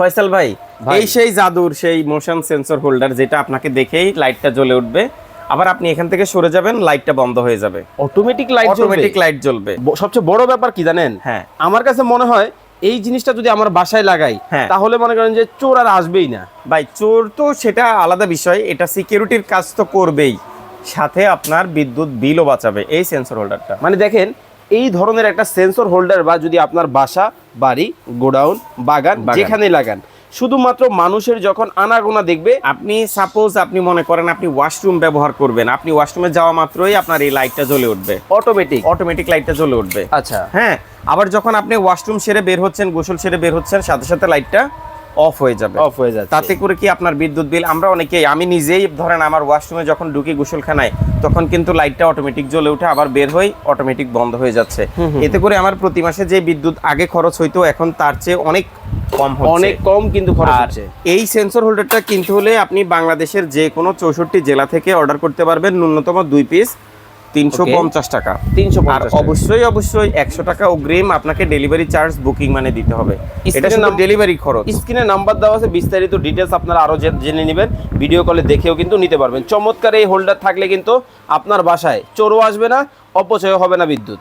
ফয়সাল ভাই। এই সেই জাদুর সেই মোশন সেন্সর হোল্ডার যেটা আপনাকে দেখেই লাইটটা জ্বলে উঠবে। আবার আপনি এখান থেকে সরে যাবেন লাইটটা বন্ধ হয়ে যাবে। অটোমেটিক লাইট অটোমেটিক লাইট জ্বলবে। সবচেয়ে বড় ব্যাপার কি জানেন? হ্যাঁ। আমার কাছে মনে হয় এই জিনিসটা যদি আমার বাসায় লাগাই হ্যাঁ। তাহলে মনে করেন যে চোর আর আসবেই না। ভাই চোর তো সেটা আলাদা বিষয় এটা সিকিউরিটির কাজ তো করবেই। সাথে আপনার বিদ্যুৎ বিলও বাঁচাবে এই সেন্সর হোল্ডারটা মানে দেখেন এই ধরনের একটা সেন্সর হোল্ডার বা যদি আপনার বাসা বাড়ি গোডাউন বাগান। যেখানে লাগান শুধুমাত্র মানুষের যখন আনাগোনা দেখবে আপনি সাপোজ আপনি মনে করেন আপনি ওয়াশরুম ব্যবহার করবেন আপনি ওয়াশরুমে যাওয়া মাত্রই আপনার এই লাইটটা জ্বলে উঠবে। অটোমেটিক অটোমেটিক লাইটটা জ্বলে উঠবে। আচ্ছা। হ্যাঁ আবার যখন আপনি ওয়াশরুম সেরে বের হচ্ছেন গোসল সেরে বের হচ্ছেন সাথে সাথে লাইটটা অফ হয়ে যাবে। অফ হয়ে যাচ্ছে। তাতে করে কি আপনার বিদ্যুৎ বিল? আমরা অনেকেই আমি নিজেই ধরেন আমার ওয়াশরুমে যখন ঢুকি গোসলখানায় তখন কিন্তু লাইটটা অটোমেটিক জ্বলে উঠে আবার বের হই অটোমেটিক বন্ধ হয়ে যাচ্ছে। এতে করে আমার প্রতি মাসে যে বিদ্যুৎ আগে খরচ হইতো এখন তার চেয়ে অনেক কম অনেক কম কিন্তু খরচ হচ্ছে। এই সেন্সর হোল্ডারটা কিনতে হলে আপনি বাংলাদেশের যে কোনো চৌষট্টি জেলা থেকে অর্ডার করতে পারবেন ন্যূনতম দুই পিস তিনশো পঞ্চাশ টাকা। তিনশো আর অবশ্যই অবশ্যই একশো টাকা অগ্রিম আপনাকে ডেলিভারি চার্জ বুকিং মানে দিতে হবে। এটা শুধু নাম- ডেলিভারি খরচ। স্ক্রিনে নাম্বার দেওয়া আছে বিস্তারিত ডিটেলস আপনারা আরও জেনে নেবেন। ভিডিও কলে দেখেও কিন্তু নিতে পারবেন। চমৎকার এই হোল্ডার থাকলে কিন্তু আপনার বাসায় চোরও আসবে না অপচয় হবে না বিদ্যুৎ।